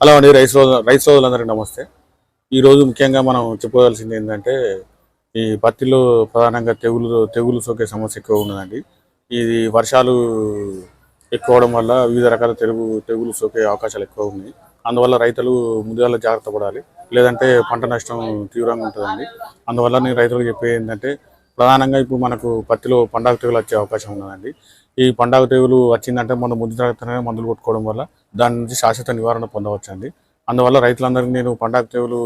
Hello అండి rice రోజు rice రోజులందరికీ నమస్తే. ఈరోజు ముఖ్యంగా మనం చెప్పుకోవాల్సింది ఏంటంటే ఈ పత్తిలో ప్రధానంగా తెగులు తెగులు సోకే సమస్య ఎక్కువ ఉన్నదండి. ఇది వర్షాలు ఎక్కువ అవడం వల్ల వివిధ రకాల తెగులు తెగులు సోకే అవకాశాలు ఎక్కువ ఉన్నాయి. అందువల్ల రైతులు ముందుగా జాగ్రత్త పడాలి. లేదంటే పంట నష్టం తీవ్రంగా ఉంటుందండి. అందువల్ల నేను రైతులకు చెప్పేది ఏంటంటే ప్రధానంగా ఇప్పుడు మనకు పత్తిలో పండాగ తెగులు వచ్చే అవకాశం ఉన్నదండి. ఈ పండగ తెగులు వచ్చిందంటే మనం ముందు జాగ్రత్తగానే మందులు కొట్టుకోవడం వల్ల దాని నుంచి శాశ్వత నివారణ పొందవచ్చండి. అందువల్ల రైతులందరికీ నేను పండగ తెగులు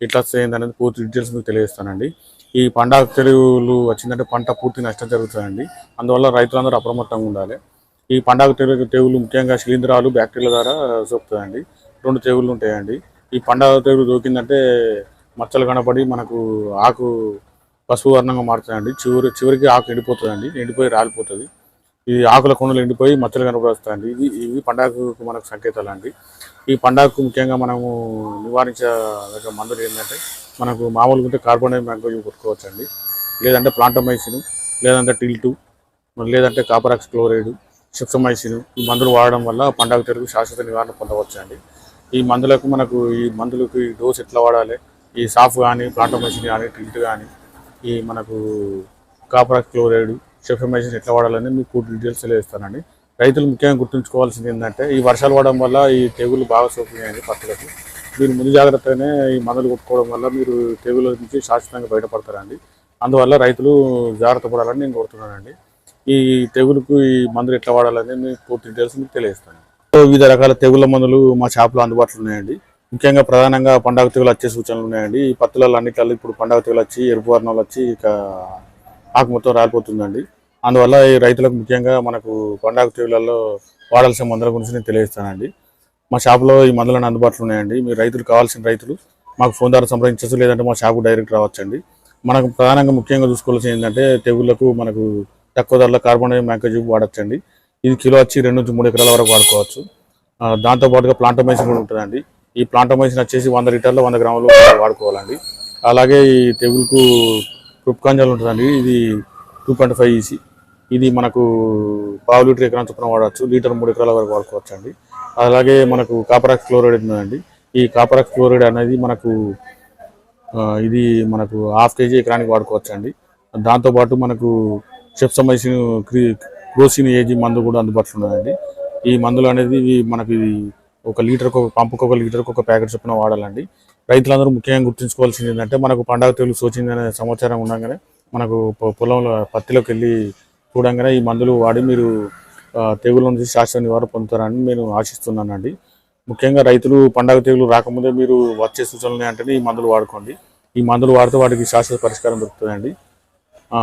ఇట్లా వస్తాయింది అనేది పూర్తి డీటెయిల్స్ మీకు తెలియజేస్తానండి. ఈ పండగ తెగులు వచ్చిందంటే పంట పూర్తి నష్టం జరుగుతుందండి. అందువల్ల రైతులందరూ అప్రమత్తంగా ఉండాలి. ఈ పండగ తెగులు తెగులు ముఖ్యంగా శిలీంధ్రాలు బ్యాక్టీరియా ద్వారా సోకుతుందండి. రెండు తెగుళ్ళు ఉంటాయండి. ఈ పండగ తెగులు దోకిందంటే మచ్చలు కనపడి మనకు ఆకు పసుపు వర్ణంగా మారుతుందండి. చివరి చివరికి ఆకు ఎండిపోతుందండి. ఎండిపోయి రాలిపోతుంది. ఈ ఆకుల కొండలు ఎండిపోయి మచ్చలు కనపడుస్తాయండి. ఇది ఇవి పండగకు మనకు సంకేతాలు అండి ఈ పండగకు ముఖ్యంగా మనము నివారించే మందులు ఏంటంటే మనకు మామూలుగా ఉంటే కార్బన్ మ్యాంగో కొట్టుకోవచ్చండి. లేదంటే ప్లాంటమైసిన్ లేదంటే టిల్టు లేదంటే కాపరాక్స్ క్లోరైడ్ సిప్సమైసిన్ ఈ మందులు వాడడం వల్ల పండగ తెరుగు శాశ్వత నివారణ పొందవచ్చండి. ఈ మందులకు మనకు ఈ మందులకు ఈ డోస్ ఎట్లా వాడాలి? ఈ సాఫ్ కానీ ప్లాంటమైసిన్ కానీ టిల్ట్ కానీ ఈ మనకు కాపరాక్స్ క్లోరైడ్ సిప్సమైసిన్ ఎట్లా వాడాలని మీకు పూర్తి డీటెయిల్స్ తెలియజేస్తానండి. రైతులు ముఖ్యంగా గుర్తుంచుకోవాల్సింది ఏంటంటే ఈ వర్షాలు పడడం వల్ల ఈ తెగులు బాగా సోకినాయండి పత్తులకు మీరు ముందు జాగ్రత్తగానే ఈ మందులు కొట్టుకోవడం వల్ల మీరు తెగుల నుంచి శాశ్వతంగా బయటపడతారండి. అందువల్ల రైతులు జాగ్రత్త పడాలని నేను కోరుతున్నానండి. ఈ తెగులుకు ఈ మందులు ఎట్లా వాడాలని మీకు పూర్తి డీటెయిల్స్ మీకు తెలియజేస్తాను. వివిధ రకాల తెగుళ్ళ మందులు మా షాప్లో అందుబాటులో ఉన్నాయండి. ముఖ్యంగా ప్రధానంగా పండగ తెగులు వచ్చే సూచనలు ఉన్నాయండి. ఈ పత్తులలో అన్నిట్లలో ఇప్పుడు పండగ తెగులు వచ్చి ఎరుపు వర్ణాలు వచ్చి ఇక ఆకు మొత్తం రాలిపోతుందండి. అందువల్ల ఈ రైతులకు ముఖ్యంగా మనకు పండగ తెగులలో వాడాల్సిన మందుల గురించి నేను తెలియజేస్తానండి. మా షాప్లో ఈ మందులను అందుబాటులో ఉన్నాయండి. మీరు రైతులు కావాల్సిన రైతులు మాకు ఫోన్ ద్వారా సంప్రదించచ్చు లేదంటే మా షాప్కు డైరెక్ట్ రావచ్చండి. మనకు ప్రధానంగా ముఖ్యంగా చూసుకోవాల్సింది ఏంటంటే తెగుళ్ళకు మనకు తక్కువ ధరలో కార్బన్ మ్యాంకోజిబ్ వాడచ్చండి. ఇది కిలో వచ్చి రెండు నుంచి మూడు ఎకరాల వరకు వాడుకోవచ్చు. దాంతోపాటుగా దాంతో పాటుగా ప్లాంటమైసిన్ కూడా ఉంటుందండి. ఈ ప్లాంటమైసిన్ వచ్చేసి వంద లీటర్లు వంద గ్రాములు వాడుకోవాలండి. అలాగే ఈ తెగులకు కృప్కాంజాలు ఉంటుందండి. ఇది టూ పాయింట్ ఫైవ్ ఈసీ. ఇది మనకు పావు లీటర్ ఎకరం చొప్పున వాడచ్చు లీటర్ మూడు ఎకరాల వరకు వాడుకోవచ్చు అండి అలాగే మనకు కాపరాక్స్ క్లోరైడ్ ఉందండి. ఈ కాపరాక్స్ క్లోరైడ్ అనేది మనకు ఇది మనకు హాఫ్ కేజీ ఎకరానికి వాడుకోవచ్చు అండి దాంతోపాటు మనకు సెప్సమైసిన్ క్రీ క్రోసిన్ ఏజీ మందు కూడా అందుబాటులో ఉన్నదండి ఈ మందులు అనేది మనకు మనకి ఇది ఒక లీటర్కి ఒక పంపుకు ఒక లీటర్కి ఒక ప్యాకెట్ చొప్పున వాడాలండి. రైతులందరూ ముఖ్యంగా గుర్తుంచుకోవాల్సింది ఏంటంటే మనకు పండగ తెగులు సోచిందనే సమాచారం ఉండగానే మనకు పొ- పొలంలో పత్తిలోకి వెళ్ళి చూడంగానే ఈ మందులు వాడి మీరు ఆ, తెగుల నుంచి శాశ్వత నివారణ పొందుతారని నేను ఆశిస్తున్నానండి. ముఖ్యంగా రైతులు పండగ తెగులు రాకముందే మీరు వచ్చే సూచనలు అంటేనే ఈ మందులు వాడుకోండి. ఈ మందులు వాడితే వాటికి శాశ్వత పరిష్కారం దొరుకుతుందండి.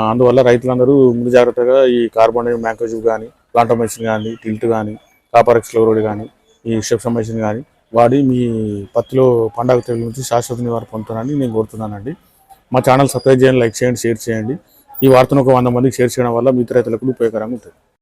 అందువల్ల రైతులందరూ ముందు జాగ్రత్తగా ఈ కార్బన్ మ్యాంకోజివ్ కానీ ప్లాంటోమైసిన్ కానీ టిల్ట్ కానీ కాపరెక్స్ కానీ ఈ షెప్సమైసిన్ కానీ వాడి మీ పత్తిలో పండగ తెగుల నుంచి శాశ్వత నివారణ పొందుతారని నేను కోరుతున్నానండి. మా ఛానల్ సబ్స్క్రైబ్ చేయండి లైక్ చేయండి షేర్ చేయండి. ఈ వార్తను ఒక వంద మందికి షేర్ చేయడం వల్ల మిగతా రైతులకు ఉపయోగకరంగా ఉంటుంది.